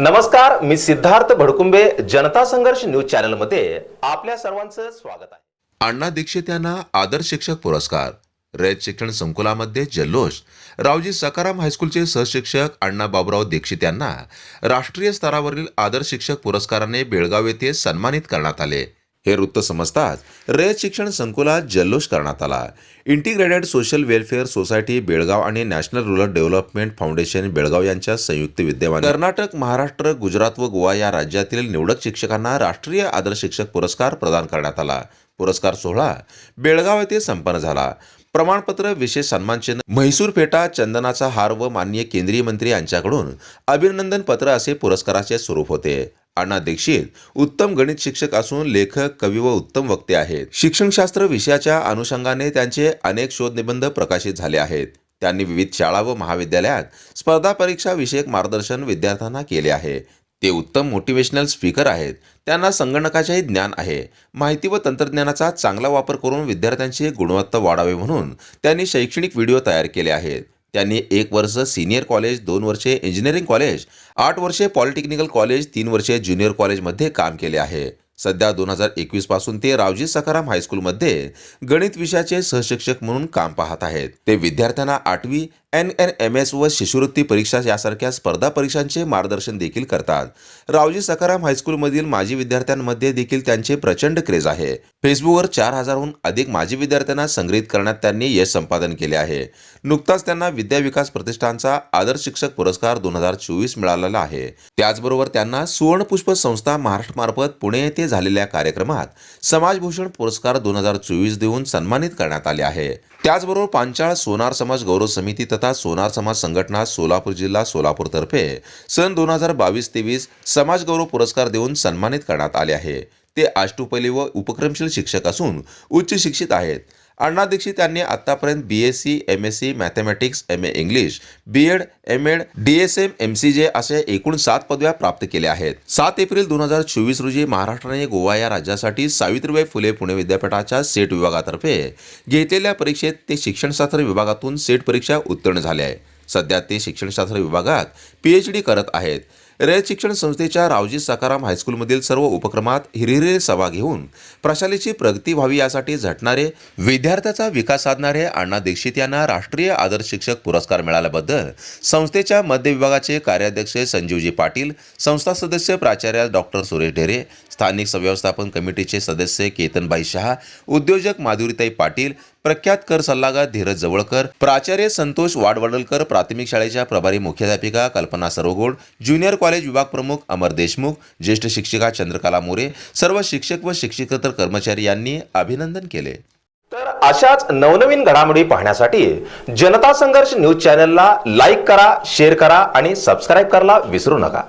नमस्कार मी सिद्धार्थ भडकुंबे जनता संघर्ष न्यूज चॅनलमध्ये आपल्या सर्वांचं स्वागत आहे. अण्णा दीक्षित यांना आदर्श शिक्षक पुरस्कार. रयत शिक्षण संकुलामध्ये जल्लोष. रावजी सकाराम हायस्कूलचे सहशिक्षक अण्णा बाबुराव दीक्षित यांना राष्ट्रीय स्तरावरील आदर्श शिक्षक पुरस्काराने बेळगाव येथे सन्मानित करण्यात आले. हे वृत्त समजताच रयत शिक्षण संकुलात जल्लोष करण्यात आला. Integrated social welfare society Belgaum आणि national rural development foundation Belgaum यांच्या संयुक्त विद्यमान कर्नाटक महाराष्ट्र गुजरात व गोवा या राज्यातील निवडक शिक्षकांना राष्ट्रीय आदर्श शिक्षक पुरस्कार प्रदान करण्यात आला. पुरस्कार सोहळा बेळगाव येथे संपन्न झाला. प्रमाणपत्र विशेष सन्मानचिन्ह म्हैसूर फेटा चंदनाचा हार व माननीय केंद्रीय मंत्री यांच्याकडून अभिनंदन पत्र असे पुरस्काराचे स्वरूप होते. अण्णा दीक्षित उत्तम गणित शिक्षक असून लेखक कवी व उत्तम वक्ते आहेत. शिक्षणशास्त्र विषयाच्या अनुषंगाने त्यांचे अनेक शोधनिबंध प्रकाशित झाले आहेत. त्यांनी विविध शाळा व महाविद्यालयात स्पर्धा परीक्षा विषयक मार्गदर्शन विद्यार्थ्यांना केले आहे. ते उत्तम मोटिवेशनल स्पीकर आहेत. त्यांना संगणकाचेही ज्ञान आहे. माहिती व तंत्रज्ञानाचा चांगला वापर करून विद्यार्थ्यांची गुणवत्ता वाढावी म्हणून त्यांनी शैक्षणिक व्हिडिओ तयार केले आहेत. त्यांनी एक वर्ष सिनियर कॉलेज दोन वर्षे इंजिनिअरिंग कॉलेज आठ वर्षे पॉलिटेक्निकल कॉलेज तीन वर्षे ज्युनियर कॉलेजमध्ये काम केले आहे. सध्या दोन हजार एकवीसपासून ते रावजी सखाराम हायस्कूलमध्ये गणित विषयाचे सहशिक्षक म्हणून काम पाहत आहेत. ते विद्यार्थ्यांना आठवी एन एन एम एस व शिष्यवृत्ती परीक्षा यासारख्या स्पर्धा परीक्षांचे मार्गदर्शन देखील करतात. रावजी सखाराम हायस्कूलमधील माजी विद्यार्थ्यांमध्ये देखील त्यांचे प्रचंड क्रेज आहे. फेसबुकवर चार हजारहून अधिक माजी विद्यार्थ्यांना संग्रहित करण्यात त्यांनी यश संपादन केले आहे. नुकताच त्यांना विद्या विकास प्रतिष्ठानचा आदर्श शिक्षक पुरस्कार दोन हजार चोवीस मिळालेला आहे. त्याचबरोबर त्यांना सुवर्णपुष्प संस्था महाराष्ट्रमार्फत पुणे येथे झालेल्या कार्यक्रमात समाजभूषण पुरस्कार दोन हजार चोवीस देऊन सन्मानित करण्यात आले आहे. त्याचबरोबर पांचाळ सोनार समाज गौरव समिती तथा सोनार समाज संघटना सोलापूर जिल्हा सोलापूरतर्फे सन दोन हजार बावीस तेवीस समाज गौरव पुरस्कार देऊन सन्मानित करण्यात आले आहे. ते आष्टुपैली व उपक्रमशील शिक्षक असून उच्च शिक्षित आहेत. अण्णा दीक्षित यांनी आतापर्यंत B S C M S C mathematics M A English B Ed M Ed D S M M C J असे एकूण सात पदव्या प्राप्त केल्या आहेत. सात एप्रिल दोन हजार चोवीस रोजी महाराष्ट्राने गोवा या राज्यासाठी सावित्रीबाई फुले पुणे विद्यापीठाच्या सेट विभागातर्फे घेतलेल्या परीक्षेत ते शिक्षणशास्त्र विभागातून सेट परीक्षा उत्तीर्ण झाले आहे सध्या ते शिक्षणशास्त्र विभागात पी एच डी करत आहेत. रयत शिक्षण संस्थेच्या रावजी सकाराम हायस्कूलमधील सर्व उपक्रमात हिरिहिरे सभा घेऊन प्रशालेची प्रगती व्हावी यासाठी झटणारे विद्यार्थ्याचा विकास साधणारे अण्णा दीक्षित यांना राष्ट्रीय आदर्श शिक्षक पुरस्कार मिळाल्याबद्दल संस्थेच्या मध्य विभागाचे कार्याध्यक्ष संजीवजी पाटील संस्था सदस्य प्राचार्य डॉक्टर सुरेश ढेरे स्थानिक संव्यवस्थापन कमिटीचे सदस्य केतनबाई शहा उद्योजक माधुरीताई पाटील प्रख्यात कर सल्लागार धीरज जवळकर प्राचार्य संतोष वाडवडलकर प्राथमिक शाळेच्या प्रभारी मुख्याध्यापिका कल्पना सरोगोड ज्युनियर कॉलेज विभाग प्रमुख अमर देशमुख ज्येष्ठ शिक्षिका चंद्रकला मोरे सर्व शिक्षक व शिक्षकेतर कर्मचारी यांनी अभिनंदन केले. तर अशाच नवनवीन घडामोडी पाहण्यासाठी जनता संघर्ष न्यूज चॅनलला लाईक करा शेअर करा आणि सबस्क्राईब करायला विसरू नका.